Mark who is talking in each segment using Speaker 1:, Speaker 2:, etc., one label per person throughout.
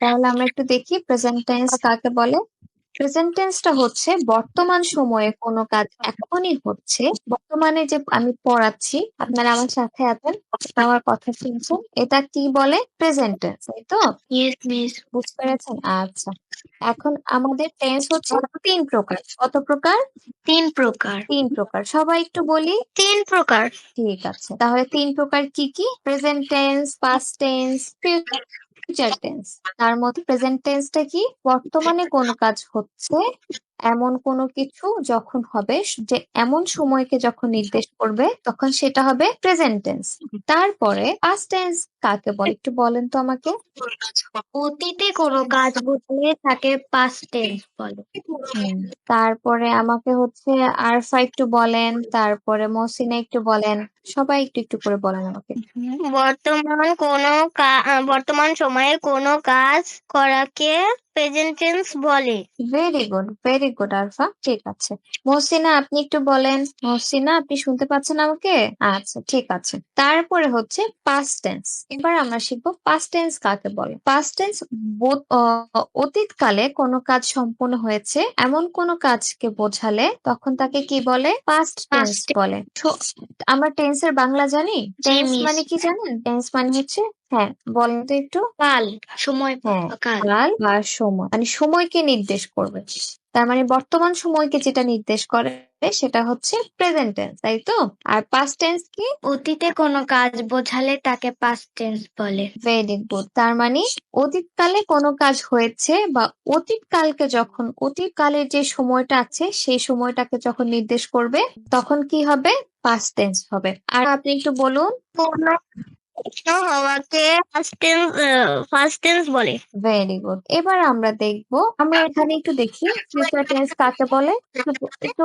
Speaker 1: তাহলে আমরা একটু দেখি প্রেজেন্ট টেন্স কাকে বলে? প্রেজেন্ট টেন্সটা হচ্ছে বর্তমান সময়ে কোনো কাজ এখনই হচ্ছে। বর্তমানে যে আমি পড়াচ্ছি আপনারা আমার সাথে আছেন আমার কথা শুনছেন এটা কি বলে? প্রেজেন্ট টেন্স তাই তো? বুঝতে পেরেছেন? আচ্ছা। এখন আমাদের টেন্স হচ্ছে তিন প্রকার। কত প্রকার?
Speaker 2: তিন প্রকার।
Speaker 1: তিন প্রকার। সবাই একটু বলি।
Speaker 2: তিন প্রকার।
Speaker 1: ঠিক আছে। তাহলে তিন প্রকার কি কি? Present tense past tense future tense তার মধ্যে প্রেজেন্ট টেন্সটা কি? বর্তমানে কোন কাজ হচ্ছে? এমন কোনো কিছু যখন হবে যে এমন সময়কে যখন নির্দেশ করবে তখন সেটা হবে প্রেজেন্ট টেন্স তারপরে পাস্ট টেন্স কাকে বলে? একটু বলেন তো আমাকে।
Speaker 2: অতীতে কোনো কাজ বুঝলে তাকে পাস্ট টেন্স বলে।
Speaker 1: তারপরে আমাকে হচ্ছে আরফা একটু বলেন তারপরে মহসিনা একটু বলেন সবাই একটু একটু করে বলেন আমাকে।
Speaker 2: বর্তমান কোনো বর্তমান সময়ে কোনো কাজ করাকে প্রেজেন্ট টেন্স বলে।
Speaker 1: Very good very good Arfa ঠিক আছে। মহসিনা আপনি একটু বলেন। মহসিনা আপনি শুনতে পাচ্ছেন আমাকে? আচ্ছা ঠিক আছে। তারপরে হচ্ছে পাস্ট টেন্স এবার আমরা শিখব পাস্ট টেন্স কাকে বলে। পাস্ট টেন্স অতীতকালে কোনো কাজ সম্পূর্ণ হয়েছে এমন কোনো কাজকে বোঝালে তখন তাকে কি বলে? পাস্ট টেন্স বলে। আমরা টেন্সের বাংলা জানি? টেন্স মানে কি জানেন? টেন্স মানে হচ্ছে হ্যাঁ বলেন তো একটু।
Speaker 2: কাল সময়
Speaker 1: হ্যাঁ
Speaker 2: কাল।
Speaker 1: কাল বা সময়। মানে সময়কে নির্দেশ করবে। তার মানে বর্তমান সময়কে যেটা নির্দেশ করে সেটা হচ্ছে প্রেজেন্ট টেন্স তাই তো? আর পাস্ট টেন্স কি?
Speaker 2: অতীতে কোনো কাজ বোঝালে তাকে পাস্ট টেন্স বলে।
Speaker 1: ভেরি গুড তার মানে অতীতকালে কোনো কাজ হয়েছে বা অতীতকালকে যখন অতীতকালের যে সময়টা আছে সেই সময়টাকে যখন নির্দেশ করবে তখন কি হবে? পাস্ট টেন্স হবে। আর আপনি একটু বলুন।
Speaker 2: হওয়াকে ফার্স্ট টেন্স ফার্স্ট টেন্স বলে।
Speaker 1: ভেরি গুড এবার আমরা দেখব আমরা এখানে একটু দেখি ফিউচার টেন্স কাকে বলে। একটু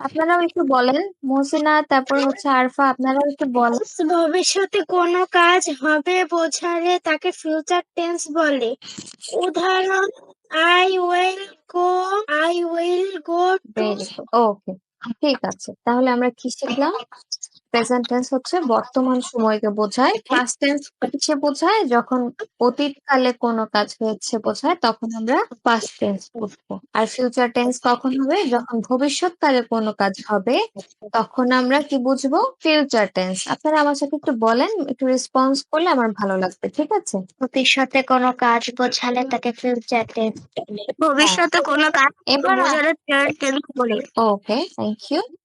Speaker 1: আপনারাও একটু বলেন মহসিনা তারপর হচ্ছে আরফা আপনারাও একটু বলেন।
Speaker 2: ভবিষ্যতে কোনো কাজ হবে বোঝালে তাকে ফিউচার টেন্স বলে। উদাহরণ I will go I will go to
Speaker 1: very good okay ঠিক আছে। তাহলে আমরা কি শিখলাম? প্রেজেন্ট টেন্স হচ্ছে বর্তমান সময়কে বোঝায় পাস্ট টেন্স কিসে বোঝায় যখন অতীতকালে কোনো কাজ হয়েছে বোঝায় তখন আমরা পাস্ট টেন্স বুঝব। আর ফিউচার টেন্স কখন হবে? যখন ভবিষ্যৎকালে কোনো কাজ হবে তখন আমরা কি বুঝব? ফিউচার টেন্স আপনারা আমার সাথে একটু বলেন একটু রেসপন্স করলে আমার ভালো লাগবে ঠিক আছে?
Speaker 2: ভবিষ্যতে কোনো কাজ বোঝালে তাকে ফিউচার টেন্স বলে। ভবিষ্যতে কোনো কাজ
Speaker 1: এবার
Speaker 2: বোঝালে টেন্স বলে।
Speaker 1: Okay thank you